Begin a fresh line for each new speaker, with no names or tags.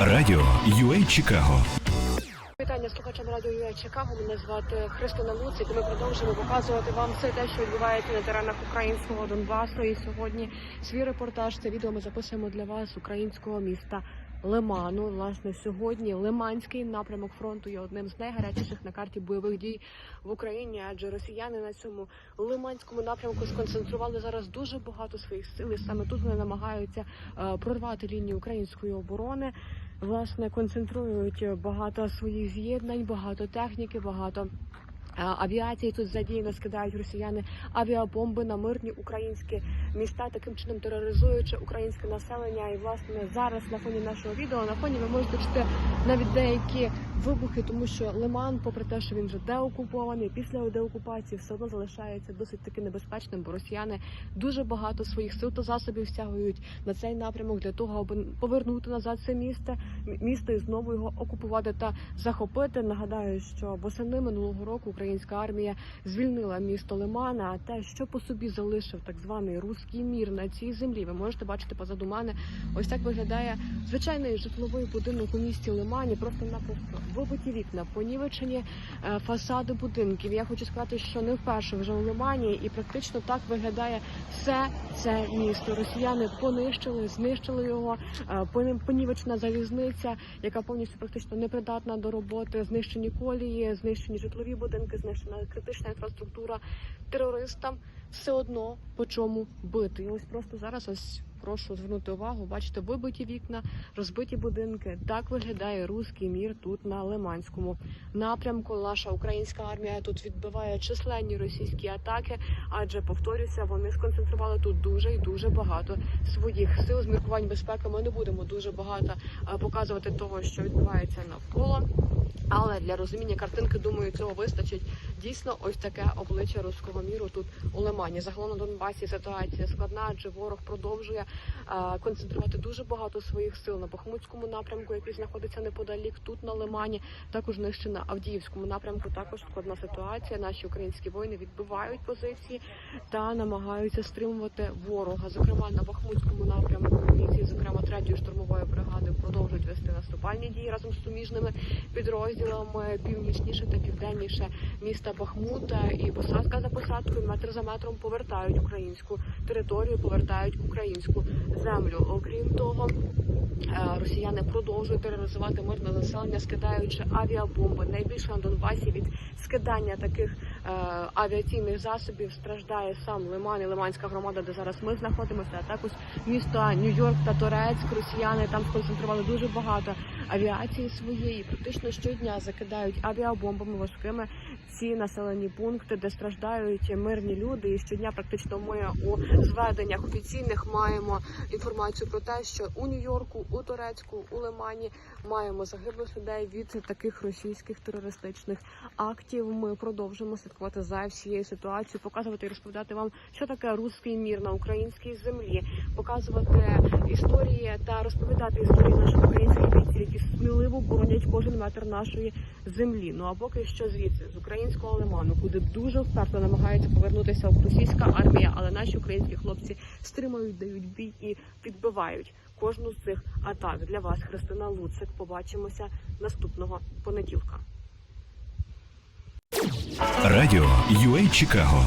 Радіо UA Чикаго
Вітання слухачам радіо UA Чикаго. Мене звати Христина Луцик. Ми продовжуємо показувати вам все те, що відбувається на теренах українського Донбасу. І сьогодні свій репортаж. Це відео ми записуємо для вас українського міста Лиману. Власне, сьогодні Лиманський напрямок фронту є одним з найгарячіших на карті бойових дій в Україні, адже росіяни на цьому лиманському напрямку сконцентрували зараз дуже багато своїх сил. І саме тут вони намагаються е, прорвати лінію української оборони. Власне, концентрують багато своїх з'єднань, багато техніки, багато. Е, Авіації тут задіяно скидають росіяни авіабомби на мирні українські міста, таким чином тероризуючи українське населення. І власне зараз на фоні нашого відео на фоні ви можете чути навіть деякі вибухи, тому що Лиман, попри те, що він вже деокупований, після деокупації все одно залишається досить таки небезпечним, бо росіяни дуже багато своїх сил та засобів стягують на цей напрямок для того, аби повернути назад це місто, місто і знову його окупувати та захопити. Нагадаю, що восени минулого року українська армія звільнила місто Лимана. А те, що по собі залишив так званий руський мір на цій землі, ви можете бачити позаду мене. Ось так виглядає звичайний житловий будинок у місті Лимані. Просто-напросто вибиті вікна, понівечені е, фасади будинків. Я хочу сказати, що не вперше вже у Лимані, і практично так виглядає все це місто. Росіяни понищили, знищили його. е, Понівечена залізниця, яка повністю практично непридатна до роботи. Знищені колії, знищені житлові будинки, знищена критична інфраструктура. Терористам все одно по чому бити. І ось просто зараз ось. Прошу звернути увагу, бачите, вибиті вікна, розбиті будинки. Так виглядає руський мір тут на Лиманському напрямку. Наша українська армія тут відбиває численні російські атаки, адже повторюся, вони сконцентрували тут дуже і дуже багато своїх сил. З міркувань безпеки ми не будемо дуже багато е, показувати того, що відбувається навколо. Але для розуміння картинки, думаю, цього вистачить. Дійсно, ось таке обличчя руського міру тут у Лимані. Загалом на Донбасі ситуація складна, адже ворог продовжує е, концентрувати дуже багато своїх сил на Бахмутському напрямку, який знаходиться неподалік. Тут на Лимані, також нижче на Авдіївському напрямку. Також складна ситуація. Наші українські воїни відбивають позиції та намагаються стримувати ворога. Зокрема, на Бахмутському напрямку бійці, зокрема третьої штурмової бригади, продовжують вести наступальні дії разом з суміжними підрозділами північніше та південніше міста Бахмута і посадка за посадкою метр за метром повертають українську територію, повертають українську землю. Окрім того. е, Росіяни продовжують тероризувати мирне населення, скидаючи авіабомби. Найбільше на Донбасі від скидання таких авіаційних засобів страждає сам Лиман і Лиманська громада, де зараз ми знаходимося. А також місто Нью-Йорк та Торецьк. Росіяни там сконцентрували дуже багато авіації своєї. Практично щодня закидають авіабомбами важкими ці населені пункти, де страждають мирні люди. І щодня практично ми у зведеннях офіційних маємо інформацію про те, що у Нью-Йорку, у Турецьку, у Лимані маємо загиблих людей від таких російських терористичних актів. Ми продовжимо за всією ситуацією, показувати і розповідати вам, що таке руський мір на українській землі, показувати історії та розповідати історії наших українських бійців, які сміливо боронять кожен метр нашої землі. Ну а поки що звідси з українського лиману, куди дуже вперто намагається повернутися російська армія, але наші українські хлопці стримують, дають бій і відбивають кожну з цих атак. Для вас Христина Луцик. Побачимося наступного понеділка.
Радіо UA Чикаго